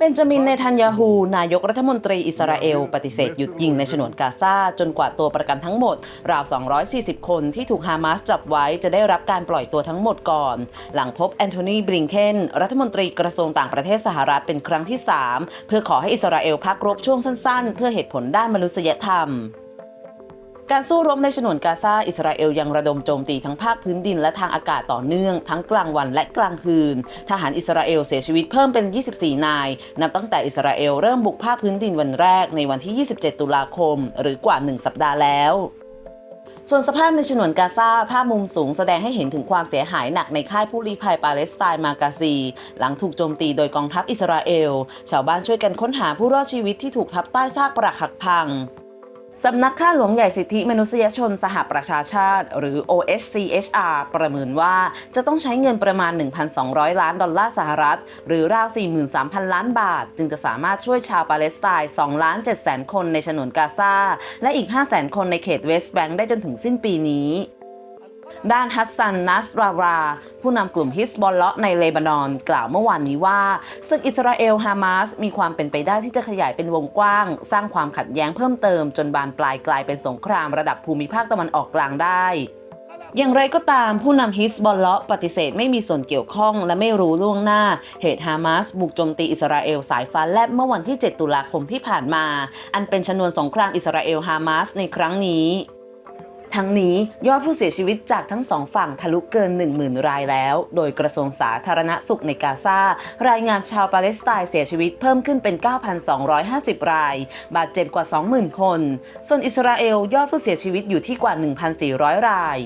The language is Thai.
เป็นจามินเนทันยาฮู นายกรัฐมนตรีอิสราเอล ปฏิเสธหยุดยิงในฉนวนกาซาจนกว่าตัวประกันทั้งหมด ราว 240 คนที่ถูกฮามาสจับไว้จะได้รับการปล่อยตัวทั้งหมดก่อน หลังพบแอนโทนีบริงเคนรัฐมนตรีกระทรวงต่างประเทศสหรัฐเป็นครั้งที่ 3 เพื่อขอให้อิสราเอลพักรบช่วงสั้นๆ เพื่อเหตุผลด้านมนุษยธรรม การสู้รบในฉนวนกาซาอิสราเอลยังระดมโจมตีทั้งภาคพื้นดินและทางอากาศต่อเนื่อง ทั้งกลางวันและกลางคืน ทหารอิสราเอลเสียชีวิตเพิ่มเป็น 24 นาย นับตั้งแต่อิสราเอลเริ่มบุกภาคพื้นดินวันแรกในวันที่ 27 ตุลาคม หรือกว่า 1 สัปดาห์แล้วส่วนสภาพในฉนวนกาซาภาพมุมสูงแสดงให้เห็นถึงความเสียหายหนักในค่ายผู้ลี้ภัยปาเลสไตน์มากาซี หลังถูกโจมตีโดยกองทัพอิสราเอล ชาวบ้านช่วยกันค้นหาผู้รอดชีวิตที่ถูกทับใต้ซากปรักหักพัง สำนักข้าหลวงใหญ่สิทธิมนุษยชนสหประชาชาติ หรือ OHCHR ประเมินว่าจะต้องใช้เงินประมาณ 1,200 ล้านดอลลาร์สหรัฐ หรือราว 43,000 ล้านบาท จึงจะสามารถช่วยชาวปาเลสไตน์2ล้าน7แสนคนในฉนวนกาซาและอีก 5 0 0แสนคนในเขตเวสต์แบงค์ได้จนถึงสิ้นปีนี้ ด้านฮัสซันนัสราราผู้นำกลุ่มฮิสบอลเลาะในเลบานอน กล่าวเมื่อวานนี้ว่าศึกอิสราเอลฮามาสมีความเป็นไปได้ที่จะขยายเป็นวงกว้าง สร้างความขัดแย้งเพิ่มเติมจนบานปลายกลายเป็นสงครามระดับภูมิภาคตะวันออกกลางได้อย่างไรก็ตามผู้นำฮิสบอลเลาะปฏิเสธไม่มีส่วนเกี่ยวข้องและไม่รู้ล่วงหน้า เหตุฮามาสบุกโจมตีอิสราเอลสายฟ้าแลบเมื่อวันที่ 7 ตุลาคมที่ผ่านมา อันเป็นชนวนสงครามอิสราเอลฮามาสในครั้งนี้ ทั้งนี้ยอดผู้เสียชีวิตจากทั้งสองฝั่งทะลุเกิน 10,000 รายแล้ว โดยกระทรวงสาธารณสุขในกาซารายงานชาวปาเลสไตน์เสียชีวิตเพิ่มขึ้นเป็น 9,250 ราย บาดเจ็บกว่า 20,000 คน ส่วนอิสราเอลยอดผู้เสียชีวิตอยู่ที่กว่า 1,400 ราย